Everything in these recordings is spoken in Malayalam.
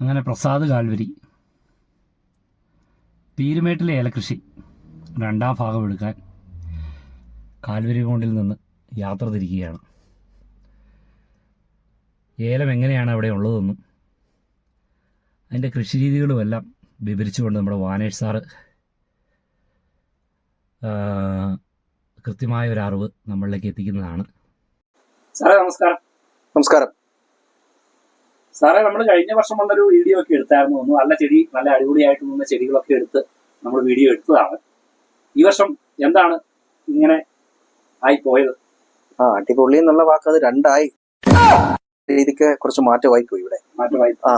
അങ്ങനെ പ്രസാദ് കാൽവരി. പീരുമേട്ടിലെ ഏലകൃഷി. രണ്ടാം ഭാഗം എടുക്കാൻ കാൽവരി കോണ്ടിൽ നിന്ന് യാത്ര തിരിക്കുകയാണ്. ഏലം എങ്ങനെയാണ് അവിടെ ഉള്ളതെന്നും അതിന്റെ കൃഷിരീതികളുമെല്ലാം വിവരിച്ചുകൊണ്ട് നമ്മുടെ വാനേഷ് സാറ് ആ, കൃത്യമായ ഒരു അറിവ് നമ്മളിലേക്ക് എത്തിക്കുന്നതാണ്. സാറേ നമസ്കാരം. നമസ്കാരം. സാറേ നമ്മൾ കഴിഞ്ഞ വർഷം വന്നൊരു വീഡിയോ ഒക്കെ എടുത്തായിരുന്നു. ഒന്ന് നല്ല ചെടി നല്ല അടിപൊളിയായിട്ട് നിന്ന ചെടികളൊക്കെ എടുത്ത് നമ്മൾ വീഡിയോ എടുത്തതാണ്. ഈ വർഷം എന്താണ് ഇങ്ങനെ ആയി പോയത്? ആ അടിപൊളി എന്നുള്ള വാക്ക് അത് രണ്ടായി. രീതിക്ക് കുറച്ച് മാറ്റമായി പോയി ഇവിടെ. മാറ്റമായി. ആ.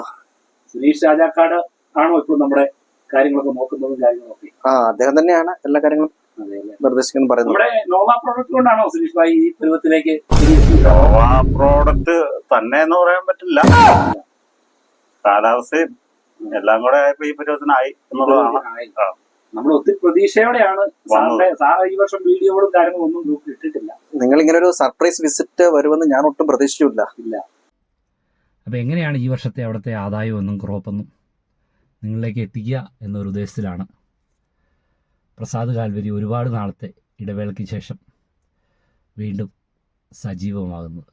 സുനീഷ് രാജാക്കാട് ആണോ ഇപ്പോൾ നമ്മുടെ കാര്യങ്ങളൊക്കെ നോക്കുന്നതും കാര്യങ്ങളൊക്കെ? ആ അദ്ദേഹം തന്നെയാണ് എല്ലാ കാര്യങ്ങളും നിർദ്ദേശിക്കുന്നു പറയുന്നത് നമ്മുടെ നോവ പ്രോഡക്റ്റ് കൊണ്ടാണോ സുനീഷ് ഭായി ഈ പരുവത്തിലേക്ക് നോവ പ്രോഡക്റ്റ് തന്നെ എന്ന് പറയാൻ പറ്റില്ല. കാലാവസ്ഥയും എല്ലാം കൂടെ ആയപ്പോ ഈ പരുവത്തിനായി എന്നുള്ളതാണ്. നമ്മൾ ഒത്തിരി പ്രതീക്ഷയോടെയാണ് സാറിന്റെ സാർ ഈ വർഷം വീഡിയോകളും കാര്യങ്ങളും ഒന്നും ഗ്രൂപ്പിൽ ഇട്ടിട്ടില്ല. നിങ്ങൾ ഇങ്ങനെ ഒരു സർപ്രൈസ് വിസിറ്റ് വരുമെന്ന് ഞാൻ ഒട്ടും പ്രതീക്ഷിച്ചില്ല ഇല്ല. അപ്പോൾ എങ്ങനെയാണ് ഈ വർഷത്തെ അവിടുത്തെ ആദായമെന്നും ക്രോപ്പൊന്നും നിങ്ങളിലേക്ക് എത്തിക്കുക എന്നൊരു ഉദ്ദേശത്തിലാണ്? പ്രസാദ് കാൽവരി ഒരുപാട് നാളത്തെ ഇടവേളയ്ക്ക് ശേഷം വീണ്ടും സജീവമാകുന്നത്.